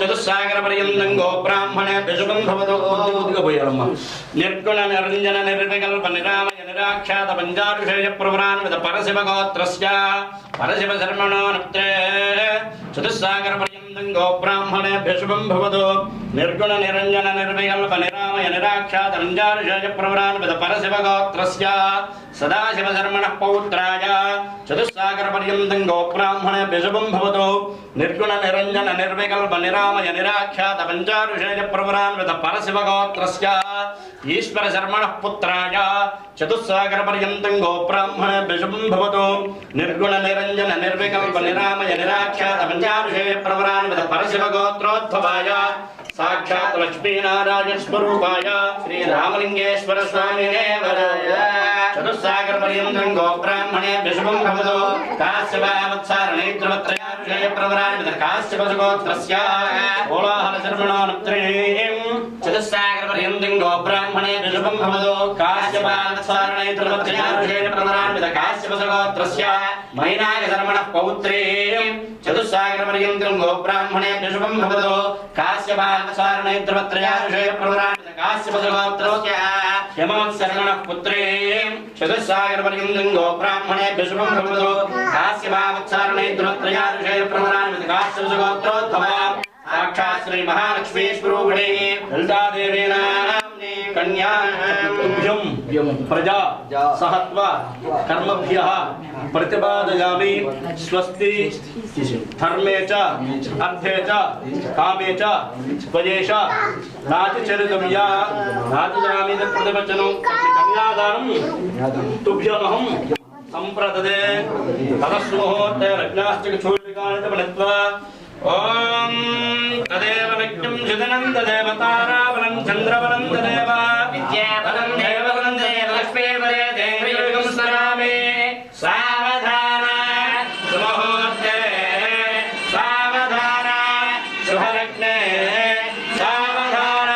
చతుస్సాగర పర్యంతం గో బ్రాహ్మణ శుభం భవతు పోయాలమ్మా నిర్గుణ నిరంజన నిర్వికల్ప నిరామయ నిరాఖ్యాత పంచారుషయ ప్రవరాన్విత పరశివ గోత్రస్య పరశివ శర్మణో నప్తే చతుస్సాగర పర్యంతం గో బ్రాహ్మణేభ్య శుభం భవతు निर्गुण निरंजन निर्विकल्प निरामय निराक्षात रंजानुषज प्रवरान्वित परशिवगोत्र सदाशिवधर्मण पौत्राय चतुस्सागर पर्यन्तं गोब्राह्मणे विशुभं भवतो। निर्गुण निरंजन निर्विकल्प निरामय निराक्षात पञ्चारुषज परशिव गोत्रस्य ईश्वर शर्मण पुत्राय चतुस्सागर पर्यन्तं गोब्राह्मणे विशुभं भवतो। निर्गुण निरंजन निर्विकल्प निरामय निराक्षात पञ्चारुषज परशिव परशिवगोत्रोद्भवाय సాక్షాత్ లక్ష్మీనారాయణ స్వరూపాయ శ్రీరామలింగేశ్వర స్వామినే వరాయ చతుస్సాగర పర్యంతం గోబ్రాహ్మణే శుభం భవతు కాశ్యపావత్సారణైత్రవత్రయాభిషయ ప్రవరాన్విత కాశ్యప చతుస్సాగర పర్యంతం గో బ్రాహ్మణే శుభం భవతు కాశ్యపావత్సారణైత్రవత్రయాభిషయ ప్రవరాన్విత కాశ్యప గోత్రస్య యమోత్సర్గణ పుత్రే చతుస్సాగర పర్యంతం గో బ్రాహ్మణే శుభం భవతు కాశ్యపావత్సారణే ధ్రువత్రయారుషయ ప్రవరాన్విత కాశ్యప గోత్రోద్భవ సాక్షాత్ శ్రీ साक्षात् श्रीमहालक्ष्मीस्वरूपिणे कन्या कन्याभ्यं प्रजा सहत्वा कर्मभ्यः प्रतिपादयामि। स्वस्ति धर्मे च अर्थे च कामे च त्वयेष राजचरितव्या राजदामिदप्रतिवचनं कन्यादानं तुभ्यमहं सम्प्रददे। तदस्मोः ते रज्ञाश्च क्षूलिकानि జగనందదేవ తారావనం చంద్రవనం తదేవ విద్యావనం దేవవనం దేవ లక్ష్మీవరే దేవయోగం స్మరామి. సావధాన సుముహూర్తే సావధాన శుభలగ్నే సావధాన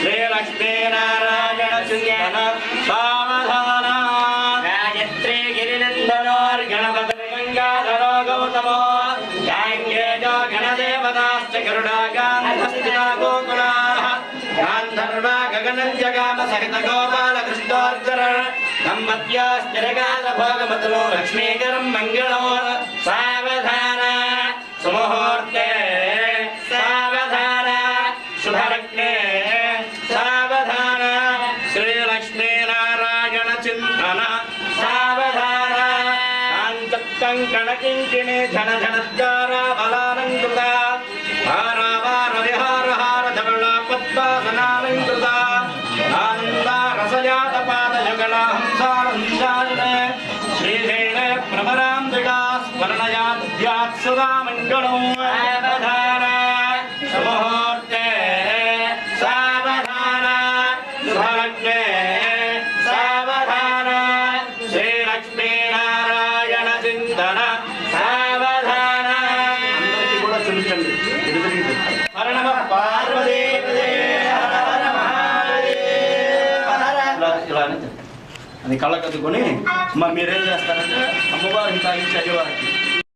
శ్రీలక్ష్మీనారాయణ చింతన. సావధాన గాయత్రీ గిరినందనోర్గణపతి గంగాధరో గౌతమో. గాంగేజో గణదేవతాశ్చ గరుడాగాంధస్యా గోకులాః జగామ సహిత గోపాల కృష్ణోర్జర దంపత్యాశ్చరగాల భోగమతులో లక్ష్మీకరం మంగళం సావధాన సుముహూర్తే సావధాన శుభలగ్నే సావధాన శ్రీలక్ష్మీనారాయణ చింతన సావధాన కాంచక్తం కణకించిని ధన ధనద్వారా బలాలంకృత హారావార విహారహార హార పద్మాసనా स्मरणयात् स्यात् सदा मङ्गलम् सावधान समूर्ते सावधान शुभलग्ने सावधान श्रीलक्ष्मीनारायण चिन्तन सावधान अर्णव पार्वती हर हर महादेव हर అది కళ్ళకద్దుకొని మరి మీరేం చేస్తారంటే అమ్మవారికి తాగించి అయ్యవారికి